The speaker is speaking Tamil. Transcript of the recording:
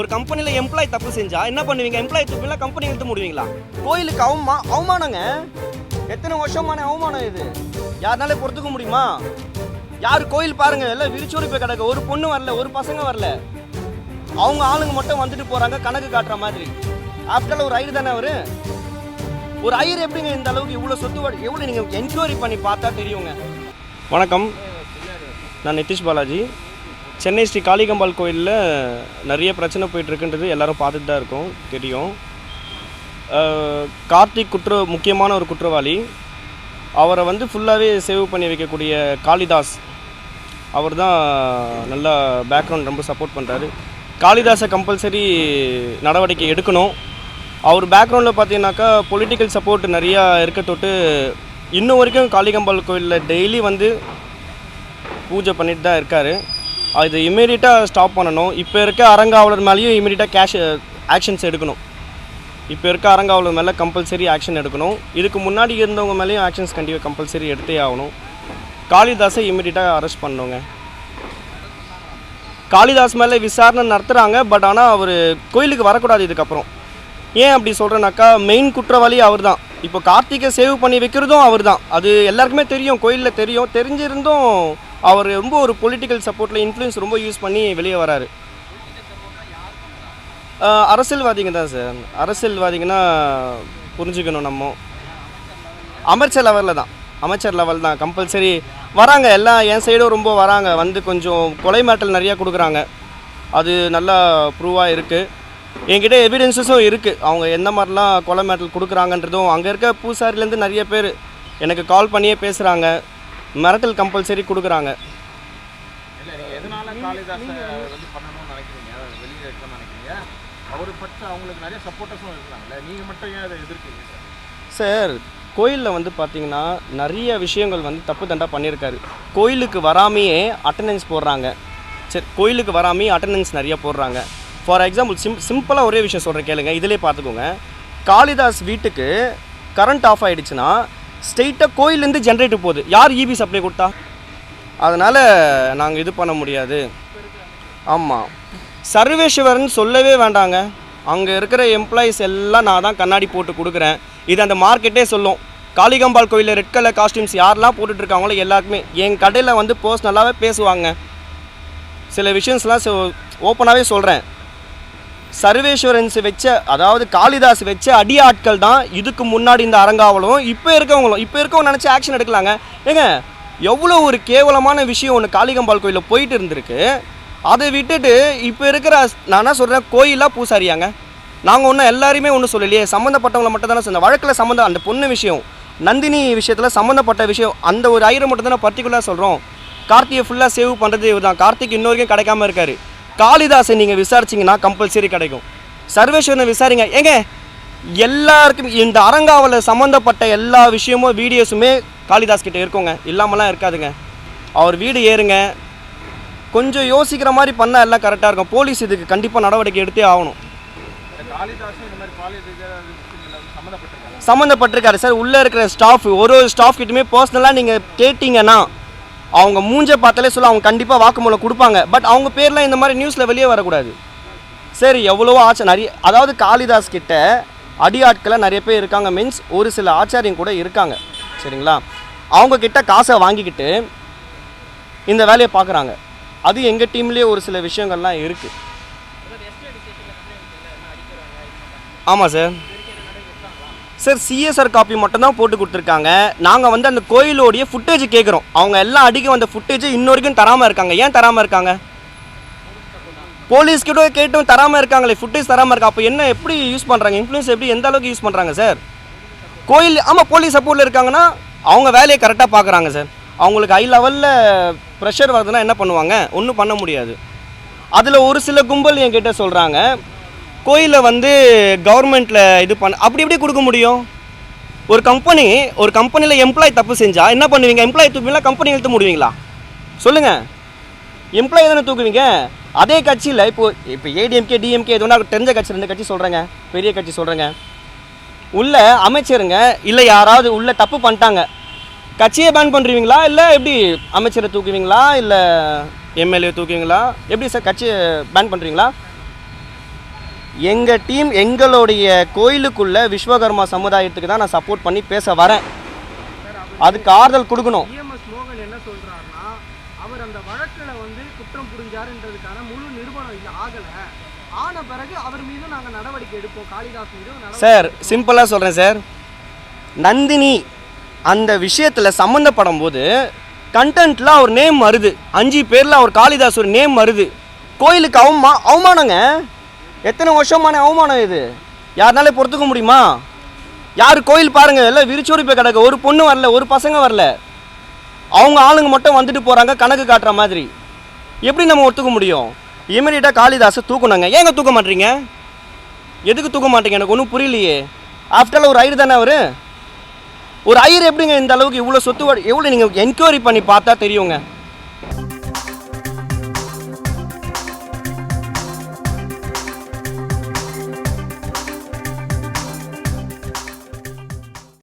ஒரு கம்பெனியில் எம்ப்ளாய் தப்பு செஞ்சா என்ன பண்ணுவீங்க? எம்ப்ளாய் தூப்பில கம்பெனி எடுத்து முடிவீங்களா? கோயிலுக்கு அவமா அவமானங்க? எத்தனை வருஷமான அவமானம் இது? யாருனாலே பொறுத்துக்க முடியுமா? யார் கோயில் பாருங்க எல்லாம் விரிச்சோடி போய் கிடக்கு. ஒரு பொண்ணு வரல ஒரு பசங்க வரல. அவங்க ஆளுங்க மட்டும் வந்துட்டு போறாங்க கணக்கு காட்டுற மாதிரி. ஆஃப்டர் ஒரு ஐயர் தானே அவரு? ஒரு ஐயர் எப்படிங்க இந்த அளவுக்கு இவ்வளோ சொத்து எவ்வளோ நீங்கள் என்கொயரி பண்ணி பார்த்தா தெரியுங்க? வணக்கம். நான் நிதிஷ் பாலாஜி. சென்னை ஸ்ரீ காளிகம்பாள் கோயிலில் நிறைய பிரச்சனை போயிட்டுருக்குன்றது எல்லாரும் பார்த்துட்டு தான் இருக்கோம் தெரியும். கார்த்திக் குற்ற முக்கியமான ஒரு குற்றவாளி. அவரை வந்து ஃபுல்லாகவே சேவ் பண்ணி வைக்கக்கூடிய காளிதாஸ். அவர் தான் நல்லா பேக்ரவுண்ட் ரொம்ப சப்போர்ட் பண்ணுறாரு காளிதாஸை கம்பல்சரி நடவடிக்கை எடுக்கணும். அவர் பேக்ரவுண்டில் பார்த்தீங்கன்னாக்கா பொலிட்டிக்கல் சப்போர்ட் நிறையா இருக்க தொட்டு இன்னும் வரைக்கும் காளிகம்பாள் கோயிலில் டெய்லி வந்து பூஜை பண்ணிட்டு தான் இருக்கார். அது இமீடியட்டாக ஸ்டாப் பண்ணணும். இப்போ இருக்க அரங்காவலர் மேலேயும் இமீடியட்டாக கேஷ் ஆக்ஷன்ஸ் எடுக்கணும். இப்போ இருக்க அரங்காவலர் மேலே கம்பல்சரி ஆக்ஷன் எடுக்கணும். இதுக்கு முன்னாடி இருந்தவங்க மேலேயும் ஆக்ஷன்ஸ் கண்டிப்பாக கம்பல்சரி எடுத்தே ஆகணும். காளிதாஸை இமீடியட்டாக அரெஸ்ட் பண்ணணுங்க. காளிதாஸ் மேலே விசாரணை நடத்துகிறாங்க பட் ஆனால் அவர் கோயிலுக்கு வரக்கூடாது இதுக்கப்புறம். ஏன் அப்படி சொல்கிறேன்னாக்கா மெயின் குற்றவாளி அவர் தான் இப்போ கார்த்திகை சேவ் பண்ணி வைக்கிறதும் அவர் தான் அது எல்லாருக்குமே தெரியும் கோயிலில் தெரியும். தெரிஞ்சிருந்தும் அவர் ரொம்ப ஒரு பொலிட்டிக்கல் சப்போர்ட்டில் இன்ஃப்ளூயன்ஸ் ரொம்ப யூஸ் பண்ணி வெளியே வராரு. அரசியல்வாதிங்க தான் சார். அரசியல்வாதிங்கன்னா புரிஞ்சுக்கணும் நம்ம. அமைச்சர் லெவலில் தான். அமைச்சர் லெவல் தான். கம்பல்சரி வராங்க. எல்லாம் என் சைடும் ரொம்ப வராங்க. வந்து கொஞ்சம் கொலை மேட்டல் நிறையா கொடுக்குறாங்க. அது நல்லா ப்ரூவாக இருக்குது என்கிட்ட எவிடன்ஸஸும் இருக்குது அவங்க எந்த மாதிரிலாம் கொலை மேட்டல் கொடுக்குறாங்கன்றதும் அங்கே இருக்க பூசாரிலேருந்து நிறைய பேர் எனக்கு கால் பண்ணியே பேசுகிறாங்க மிரட்டல் கம்பல்சரி கொடுக்குறாங்க. சார்? கோயிலில் வந்து பார்த்தீங்கன்னா நிறைய விஷயங்கள் வந்து தப்பு தண்டா பண்ணியிருக்காரு. கோயிலுக்கு வராமையே அட்டண்டன்ஸ் போடுறாங்க. சரி கோயிலுக்கு வராமையே அட்டண்டன்ஸ் நிறைய போடுறாங்க. ஃபார் எக்ஸாம்பிள் சிம் சிம்பிளாக ஒரே விஷயம் சொல்கிறேன் கேளுங்க. இதிலே பார்த்துக்கோங்க காளிதாஸ் வீட்டுக்கு கரண்ட் ஆஃப் ஆயிடுச்சுன்னா ஸ்ட்ரெயிட்டாக கோயிலேருந்து ஜென்ரேட்டர் போகுது. யார் இபி சப்ளை கொடுத்தா? அதனால் நாங்கள் இது பண்ண முடியாது. ஆமாம் சர்வேஸ்வரன் சொல்லவே வேண்டாங்க. அங்கே இருக்கிற எம்ப்ளாயீஸ் எல்லாம் நான் தான் கண்ணாடி போட்டு கொடுக்குறேன். இது அந்த மார்க்கெட்டே சொல்லும். காளிகம்பாள் கோயிலில் ரெட் கலர் காஸ்டியூம்ஸ் யாரெல்லாம் போட்டுட்ருக்காங்களோ எல்லாருக்குமே. என் கடையில் வந்து பர்சனலாகவே பேசுவாங்க. சில விஷயம்ஸ்லாம் ஓப்பனாகவே சொல்கிறேன் சர்வேஸ்வரன்ஸ் வச்ச அதாவது காளிதாஸ் வச்ச அடி ஆட்கள் தான் இதுக்கு முன்னாடி இந்த அரங்காவலும் இப்போ இருக்கவங்களும் இப்போ இருக்கவங்க நினச்சி ஆக்ஷன் எடுக்கலாங்க. ஏங்க எவ்வளோ ஒரு கேவலமான விஷயம் ஒன்று காளிகம்பால் கோயிலில் போயிட்டு இருந்திருக்கு. அதை விட்டுட்டு இப்போ இருக்கிற நான் என்ன சொல்கிறேன் கோயிலாக பூசாரியாங்க? நாங்கள் ஒன்றும் எல்லாருமே ஒன்றும் சொல்லலையே. சம்மந்தப்பட்டவங்களை மட்டும் தானே சொன்ன வழக்கில் சம்மந்தம் அந்த பொண்ணு விஷயம் நந்தினி விஷயத்தில் சம்மந்தப்பட்ட விஷயம் அந்த ஒரு ஐயரை மட்டும் தானே பர்டிகுலராக சொல்கிறோம் கார்த்திகை ஃபுல்லாக சேவ் பண்ணுறது இவர் தான் கார்த்திக் இன்னொருக்கும் கிடைக்காம இருக்காரு. காளிதாசை நீங்கள் விசாரிச்சிங்கன்னா கம்பல்சரி கிடைக்கும். சர்வேஸ்வரனை விசாரிங்க. ஏங்க எல்லாருக்கும் இந்த அரங்காவல சம்மந்தப்பட்ட எல்லா விஷயமும் வீடியோஸுமே காளிதாஸ் கிட்டே இருக்கோங்க. இல்லாமலாம் இருக்காதுங்க. அவர் வீடு ஏறுங்க. கொஞ்சம் யோசிக்கிற மாதிரி பண்ணால் எல்லாம் கரெக்டாக இருக்கும். போலீஸ் இதுக்கு கண்டிப்பாக நடவடிக்கை எடுத்தே ஆகணும். சம்மந்தப்பட்டிருக்காரு சார் உள்ளே இருக்கிற ஸ்டாஃப் ஒரு ஒரு ஸ்டாஃப் கிட்டயுமே பர்சனலாக நீங்கள் கேட்டிங்கன்னா அவங்க மூஞ்ச பார்த்தாலே சொல்ல அவங்க கண்டிப்பாக வாக்குமூலம் கொடுப்பாங்க. பட் அவங்க பேர்லாம் இந்த மாதிரி நியூஸில் வெளியே வரக்கூடாது. சரி எவ்வளவோ ஆச்சா நிறைய அதாவது காளிதாஸ் கிட்ட அடியாட்களை நிறைய பேர் இருக்காங்க. மீன்ஸ் ஒரு சில ஆச்சாரியம் கூட இருக்காங்க. சரிங்களா? அவங்க கிட்ட காசை வாங்கிக்கிட்டு இந்த வேலையை பார்க்குறாங்க. அது எங்கள் டீம்லேயே ஒரு சில விஷயங்கள்லாம் இருக்குது ஆமாம் சார் சார் சிஎஸ்ஆர் காப்பி மட்டும்தான் போட்டு கொடுத்துருக்காங்க. நாங்கள் வந்து அந்த கோயிலோடைய ஃபுட்டேஜ் கேட்குறோம் அவங்க எல்லாம் அடிக்க வந்த ஃபுட்டேஜ் இன்ன வரைக்கும் தராமல் இருக்காங்க. ஏன் தராமல் இருக்காங்க? போலீஸ்கிட்ட கேட்டும் தராமல் இருக்காங்களே ஃபுட்டேஜ் தராமல் இருக்கா? அப்போ என்ன எப்படி யூஸ் பண்ணுறாங்க இன்ஃப்ளூயன்ஸ் எப்படி எந்த அளவுக்கு யூஸ் பண்ணுறாங்க சார்? கோயில் ஆமாம் போலீஸ் சப்போர்ட்டில் இருக்காங்கன்னா அவங்க வேலையை கரெக்டாக பார்க்குறாங்க சார். அவங்களுக்கு ஹை லெவலில் ப்ரெஷர் வருதுன்னா என்ன பண்ணுவாங்க? ஒன்றும் பண்ண முடியாது. அதில் ஒரு சில கும்பல் என்கிட்ட சொல்கிறாங்க கோயிலை வந்து கவர்மெண்ட்டில் இது பண்ண அப்படி எப்படி கொடுக்க முடியும்? ஒரு கம்பெனி ஒரு கம்பெனியில் எம்ப்ளாய் தப்பு செஞ்சால் என்ன பண்ணுவீங்க? எம்ப்ளாய் தூக்குவீங்களா கம்பெனி இழுத்து முடிவீங்களா? சொல்லுங்கள் எம்ப்ளாய் தானே தூக்குவீங்க? அதே கட்சியில் இப்போ இப்போ ஏடிஎம்கே டிஎம்கே இது தெரிஞ்ச கட்சி ரெண்டு கட்சி சொல்கிறேங்க பெரிய கட்சி சொல்கிறேங்க உள்ள அமைச்சருங்க இல்லை யாராவது உள்ள தப்பு பண்ணிட்டாங்க. கட்சியை பேன் பண்ணுறீங்களா இல்லை எப்படி அமைச்சரை தூக்குவீங்களா? இல்லை எம்எல்ஏ தூக்குவீங்களா? எப்படி சார் கட்சியை பேன் பண்ணுறீங்களா எங்கள் டீம் எங்களுடைய கோயிலுக்குள்ள விஸ்வகர்மா சமுதாயத்துக்கு தான் நான் சப்போர்ட் பண்ணி பேச வரேன். அதுக்கு ஆறுதல் கொடுக்கணும். என்ன சொல்றாருன்னா அவர் அந்த வழக்குல வந்து குற்றம் புரிஞ்சாருன்றதுக்கான முழு நிறுவனம் இல்லை ஆகல. ஆன பிறகு அவர் மீது நாங்க நடவடிக்கை எடுப்போம். காளிதாஸ் மீது சார் சிம்பிளாக சொல்கிறேன் சார். நந்தினி அந்த விஷயத்தில் சம்மந்தப்படும் போது கண்டென்ட்டில் அவர் நேம் வருது அஞ்சு பேரில் அவர் காளிதாஸ் ஒரு நேம் வருது கோயிலுக்கு அவமா அவமானங்க. எத்தனை வருஷமான அவமானம் இது? யாருனாலே பொறுத்துக்க முடியுமா? யார் கோயில் பாருங்கள் எல்லாம் விரிச்சோடி போய் கிடக்கு. ஒரு பொண்ணு வரல ஒரு பசங்க வரல. அவங்க ஆளுங்க மட்டும் வந்துட்டு போகிறாங்க கணக்கு காட்டுற மாதிரி. எப்படி நம்ம ஒத்துக்க முடியும்? இமீடியட்டாக காளிதாஸை தூக்கணுங்க ஏங்க தூக்க மாட்டீங்க? எதுக்கு தூக்க மாட்டீங்க? எனக்கு ஒன்றும் புரியலையே. ஆஃப்டர் ஒரு ஐயர் தானே அவர்? ஒரு ஐயர் எப்படிங்க இந்த அளவுக்கு இவ்வளோ சொத்து எவ்வளோ நீங்கள் என்கொயரி பண்ணி பார்த்தா தெரியுங்க?